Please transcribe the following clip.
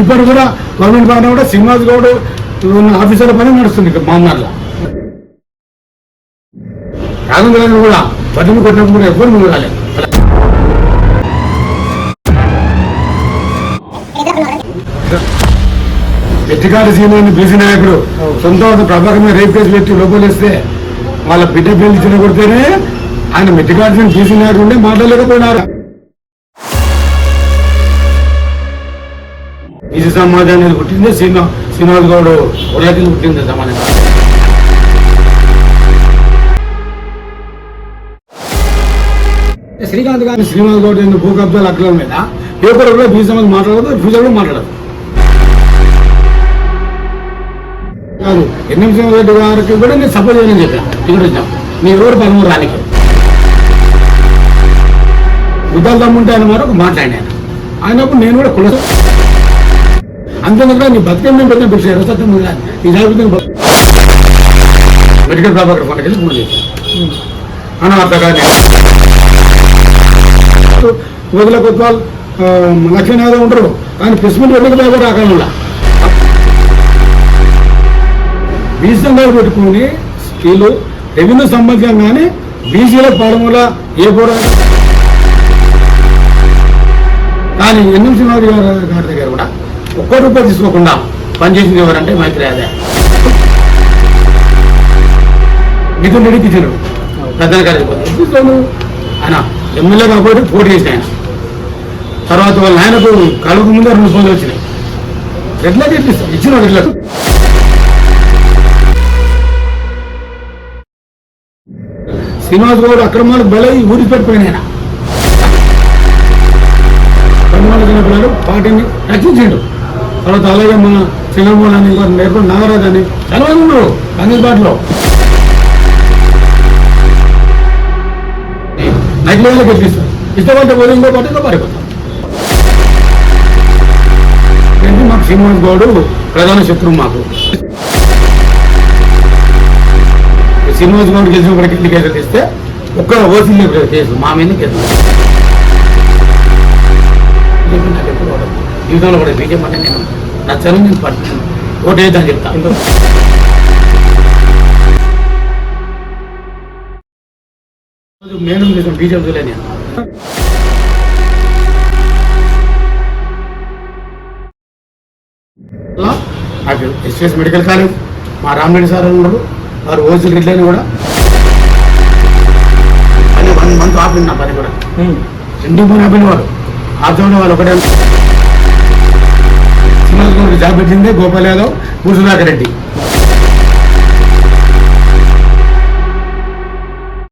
ఇప్పుడు కూడా గవర్నమెంట్ పైన కూడా శ్రీనివాస్ గౌడ్ ఉన్న ఆఫీసర్ల పని నడుస్తుంది ఇక్కడ మామూలుగా రాఘవేంద్ర కూడా బట్టలు కొట్టినప్పుడు కూడా ఎవరు ముందు రాలేదు. వెట్టికాటి సీనియర్ బీసీ నాయకుడు సొంత ప్రభాకర్ మీద రేప్ కేసు పెట్టి లోపలేస్తే వాళ్ళ బిడ్డ పెళ్ళి చిన్న ఆయన మెట్టికాటి సీని బీసీ నాయకుడు ఉండే మాట్లాడలేకపోయినారు. బీసీ సమాజాన్ని పుట్టిందే శ్రీనా శ్రీనివాస్ గౌడ్ ఉల్లకి పుట్టింది సమాజం. శ్రీకాంత్ గారి? శ్రీనివాస్ గౌడ్ భూ కబ్జాలు అక్కల మీద. పేపర్ కూడా బీసీ సమాజం మాట్లాడదు ఫ్యూచర్ కూడా మాట్లాడదు. కాదు ఎన్ఎం రెడ్డి గారికి కూడా నేను సపోర్ట్ చేయని చెప్పాను. ఇక్కడ వచ్చాం. మీ ఎవరు పదమూడు రానికి ఉద్దాలు దమ్ముంటే ఆయన మరొక మాట్లాడినాను ఆయనప్పుడు నేను కూడా కుల అంతేందుకు నీ బతికే మేము పెట్టిన పిలిచి ఎరసత్యం ఉంది కానీ నీ జాగ్రత్త మెడికల్ ప్రభాకర్ మనకి ఫోన్ చేశాను అన్న అత్తగారిని వదిలే కొత్వాల్ లక్ష్మీ యాదవ్ ఉంటారు. కానీ ప్రెస్మెంట్ వెళ్ళకపోయి కూడా అక్కడ బీసీలో పెట్టుకుని వీళ్ళు రెవెన్యూ సంబంధించిన కానీ బీసీల పడముల ఏ కూడా కానీ ఎన్ఎంసీ సింహాద్రి గారి గారి దగ్గర కూడా ఒక్క రూపాయి తీసుకోకుండా పనిచేసింది ఎవరంటే మైత్రి అదే. మిథున్ రెడ్డి ఇచ్చారు ప్రధాన కార్యక్రమం తీసుకోను ఆయన ఎమ్మెల్యే కాబట్టి పోటీ చేసిన ఆయన. తర్వాత వాళ్ళ ఆయనకు కలుగు ముందు రెండు ఫోన్లు వచ్చినాయి. రెడ్లకి ఇట్లా ఇచ్చిన రెడ్లకు శ్రీనివాస్ గౌడ్ అక్రమాలు బలై ఊరి పెట్టిపోయిన ఆయన. కర్మాలు పార్టీని రక్షించిండు. తర్వాత అలాగే మన చిన్నమూల అని ఇంకో నేర్పడి నాగరాజ్ అని చాలా మంది ఉన్నారు కాంగ్రెస్ పార్టీలో నైట్లలో గెలిపిస్తారు ఇష్టపడితే పోతే ఇంకో పార్టీలో పారిపోతాం మాకు శ్రీనివాస్ గౌడు ప్రధాన శత్రువు మాకు? శ్రీనివాస్ గౌడ్ గెలిచినప్పటికీ ఇంటికి కేసు తీస్తే ఒక్క ఓసీ కేసు మా మీద కేసు. జీవితంలో కూడా బీజేపీ అంటే నేను నచ్చను నేను పడుతున్నాను. ఓటేద్దని చెప్తా. మేడం చేసిన బీజేపీలో నేను. నాకు ఎస్ఎస్ మెడికల్ కాలేజ్ మా రామరెడ్డి సార్ అని ఉన్నారు వారు ఓసీ రెడ్డి అని కూడా. వన్ మంత్ ఆపింది నా పని కూడా. రెండు పని ఆపిన వాడు. ఆపుతుండే వాళ్ళు ఒకటే సింగల్ జాబ్ ఇచ్చింది గోపాల్ యాదవ్ భూసుధాకర్